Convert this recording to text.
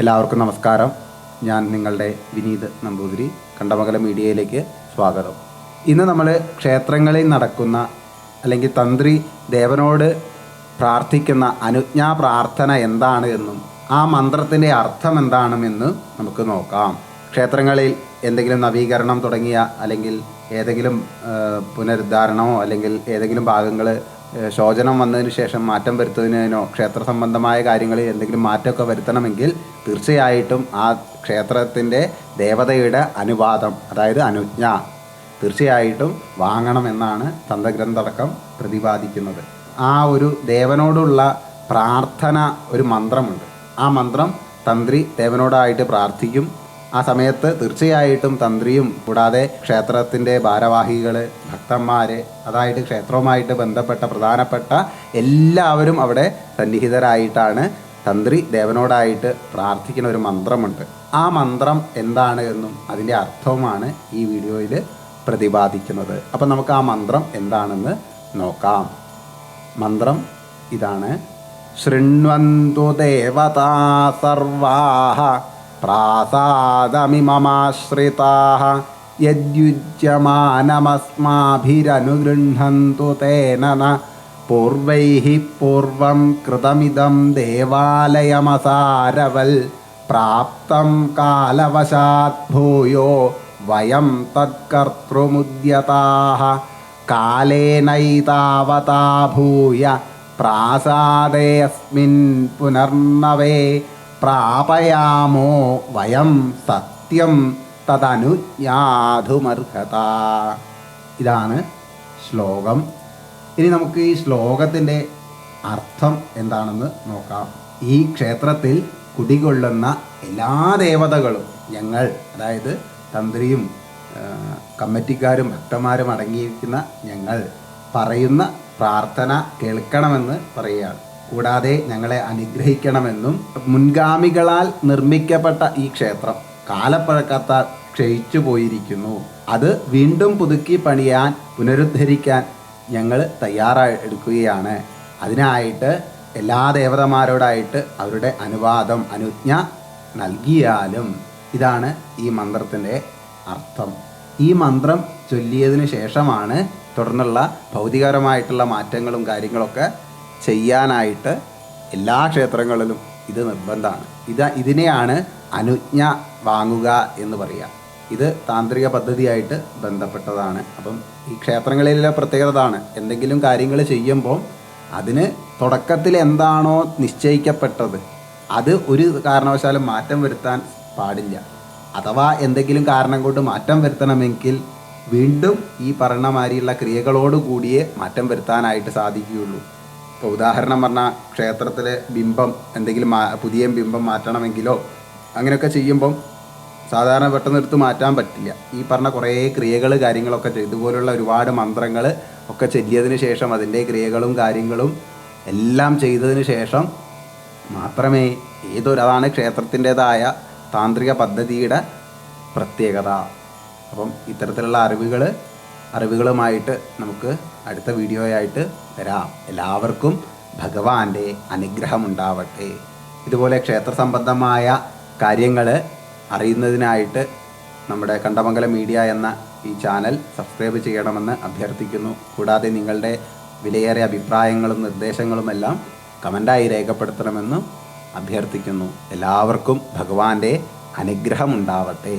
എല്ലാവർക്കും നമസ്കാരം. ഞാൻ നിങ്ങളുടെ വിനീത് നമ്പൂതിരി കണ്ടമംഗല മീഡിയയിലേക്ക് സ്വാഗതം. ഇന്ന് നമ്മൾ ക്ഷേത്രങ്ങളിൽ നടക്കുന്ന അല്ലെങ്കിൽ തന്ത്രി ദേവനോട് പ്രാർത്ഥിക്കുന്ന അനുജ്ഞാ പ്രാർത്ഥന എന്താണ് എന്നും ആ മന്ത്രത്തിന്റെ അർത്ഥം എന്താണെന്ന് നമുക്ക് നോക്കാം. ക്ഷേത്രങ്ങളിൽ എന്തെങ്കിലും നവീകരണം തുടങ്ങിയ അല്ലെങ്കിൽ ഏതെങ്കിലും പുനരുദ്ധാരണമോ അല്ലെങ്കിൽ ഏതെങ്കിലും ഭാഗങ്ങൾ ശോചനം വന്നതിന് ശേഷം മാറ്റം വരുത്തുന്നതിനോ ക്ഷേത്ര സംബന്ധമായ കാര്യങ്ങളിൽ എന്തെങ്കിലും മാറ്റമൊക്കെ വരുത്തണമെങ്കിൽ തീർച്ചയായിട്ടും ആ ക്ഷേത്രത്തിന്റെ ദേവതയുടെ അനുവാദം അതായത് അനുജ്ഞ തീർച്ചയായിട്ടും വാങ്ങണമെന്നാണ് തന്ത്രഗ്രന്ഥടക്കം പ്രതിപാദിക്കുന്നത്. ആ ഒരു ദേവനോടുള്ള പ്രാർത്ഥന ഒരു മന്ത്രമുണ്ട്. ആ മന്ത്രം തന്ത്രി ദേവനോടായിട്ട് പ്രാർത്ഥിക്കും. ആ സമയത്ത് തീർച്ചയായിട്ടും തന്ത്രിയും കൂടാതെ ക്ഷേത്രത്തിന്റെ ഭാരവാഹികൾ ഭക്തന്മാർ അതായത് ക്ഷേത്രവുമായിട്ട് ബന്ധപ്പെട്ട പ്രധാനപ്പെട്ട എല്ലാവരും അവിടെ സന്നിഹിതരായിട്ടാണ് തന്ത്രി ദേവനോടായിട്ട് പ്രാർത്ഥിക്കുന്ന ഒരു മന്ത്രമുണ്ട്. ആ മന്ത്രം എന്താണ് എന്നും അതിന്റെ അർത്ഥവുമാണ് ഈ വീഡിയോയിൽ പ്രതിപാദിക്കുന്നത്. അപ്പം നമുക്ക് ആ മന്ത്രം എന്താണെന്ന് നോക്കാം. മന്ത്രം ഇതാണ്. ശൃണ്വന്തു ദേവതാ സർവാഹ പ്രാസാദമിമമാശ്രിതാः यद्युज्यमानमस्माभिरनुगृह्णन्तु तेन न पूर्वैः पूर्वं कृतमिदं देवालयमसारवल् प्राप्तं कालवशात् भूयो वयं तत्कर्तृमुद्यताः कालेनैतावता भूय प्रासादेऽस्मिन् पुनर्नवे പ്രാപയാമോ വയം സത്യം തദനുജ്ഞാതുമർഹത. ഇതാണ് ശ്ലോകം. ഇനി നമുക്ക് ഈ ശ്ലോകത്തിന്റെ അർത്ഥം എന്താണെന്ന് നോക്കാം. ഈ ക്ഷേത്രത്തിൽ കുടികൊള്ളുന്ന എല്ലാ ദേവതകളും ഞങ്ങൾ അതായത് തന്ത്രിയും കമ്മിറ്റിക്കാരും ഭക്തന്മാരും അടങ്ങിയിരിക്കുന്ന ഞങ്ങൾ പറയുന്ന പ്രാർത്ഥന കേൾക്കണമെന്ന് പറയുകയാണ്. കൂടാതെ ഞങ്ങളെ അനുഗ്രഹിക്കണമെന്നും മുൻഗാമികളാൽ നിർമ്മിക്കപ്പെട്ട ഈ ക്ഷേത്രം കാലപ്പഴക്കത്താൽ ക്ഷയിച്ചു പോയിരിക്കുന്നു അത് വീണ്ടും പുതുക്കി പണിയാൻ പുനരുദ്ധരിക്കാൻ ഞങ്ങൾ തയ്യാറായി എടുക്കുകയാണ്. അതിനായിട്ട് എല്ലാ ദേവതമാരോടായിട്ട് അവരുടെ അനുവാദം അനുജ്ഞ നൽകിയാലും ഇതാണ് ഈ മന്ത്രത്തിന്റെ അർത്ഥം. ഈ മന്ത്രം ചൊല്ലിയതിനു ശേഷമാണ് തുടർന്നുള്ള ഭൗതികപരമായിട്ടുള്ള മാറ്റങ്ങളും കാര്യങ്ങളൊക്കെ ചെയ്യാനായിട്ട് എല്ലാ ക്ഷേത്രങ്ങളിലും ഇത് നിർബന്ധമാണ്. ഇത് ഇതിനെയാണ് അനുജ്ഞ വാങ്ങുക എന്ന് പറയുക ഇത് താന്ത്രിക പദ്ധതിയായിട്ട് ബന്ധപ്പെട്ടതാണ്. അപ്പം ഈ ക്ഷേത്രങ്ങളിലെ പ്രത്യേകത അതാണ്. എന്തെങ്കിലും കാര്യങ്ങൾ ചെയ്യുമ്പോൾ അതിന് തുടക്കത്തിൽ എന്താണോ നിശ്ചയിക്കപ്പെട്ടത് അത് ഒരു കാരണവശാലും മാറ്റം വരുത്താൻ പാടില്ല. അഥവാ എന്തെങ്കിലും കാരണം കൊണ്ട് മാറ്റം വരുത്തണമെങ്കിൽ വീണ്ടും ഈ പറഞ്ഞ മാതിരിയുള്ള ക്രിയകളോട് കൂടിയേ മാറ്റം വരുത്താനായിട്ട് സാധിക്കുകയുള്ളൂ. ഇപ്പോൾ ഉദാഹരണം പറഞ്ഞാൽ ക്ഷേത്രത്തിലെ ബിംബം എന്തെങ്കിലും പുതിയ ബിംബം മാറ്റണമെങ്കിലോ അങ്ങനെയൊക്കെ ചെയ്യുമ്പം സാധാരണ പെട്ടെന്ന് എടുത്ത് മാറ്റാൻ പറ്റില്ല. ഈ പറഞ്ഞ കുറേ ക്രിയകൾ കാര്യങ്ങളൊക്കെ ഇതുപോലുള്ള ഒരുപാട് മന്ത്രങ്ങൾ ഒക്കെ ചെല്ലിയതിന് ശേഷം അതിന്റെ ക്രിയകളും കാര്യങ്ങളും എല്ലാം ചെയ്തതിന് ശേഷം മാത്രമേ ഏതൊരു അതാണ് ക്ഷേത്രത്തിന്റെതായ താന്ത്രിക പദ്ധതിയുടെ പ്രത്യേകത. അപ്പം ഇത്തരത്തിലുള്ള അറിവുകൾ അറിവുകളുമായിട്ട് നമുക്ക് അടുത്ത വീഡിയോയായിട്ട് വരാം. എല്ലാവർക്കും ഭഗവാന്റെ അനുഗ്രഹം ഉണ്ടാവട്ടെ ഇതുപോലെ ക്ഷേത്ര സംബന്ധമായ കാര്യങ്ങൾ അറിയുന്നതിനായിട്ട് നമ്മുടെ കണ്ടമംഗലം മീഡിയ എന്ന ഈ ചാനൽ സബ്സ്ക്രൈബ് ചെയ്യണമെന്ന് അഭ്യർത്ഥിക്കുന്നു. കൂടാതെ നിങ്ങളുടെ വിലയേറിയ അഭിപ്രായങ്ങളും നിർദ്ദേശങ്ങളുമെല്ലാം കമന്റായി രേഖപ്പെടുത്തണമെന്നും അഭ്യർത്ഥിക്കുന്നു. എല്ലാവർക്കും ഭഗവാന്റെ അനുഗ്രഹം ഉണ്ടാവട്ടെ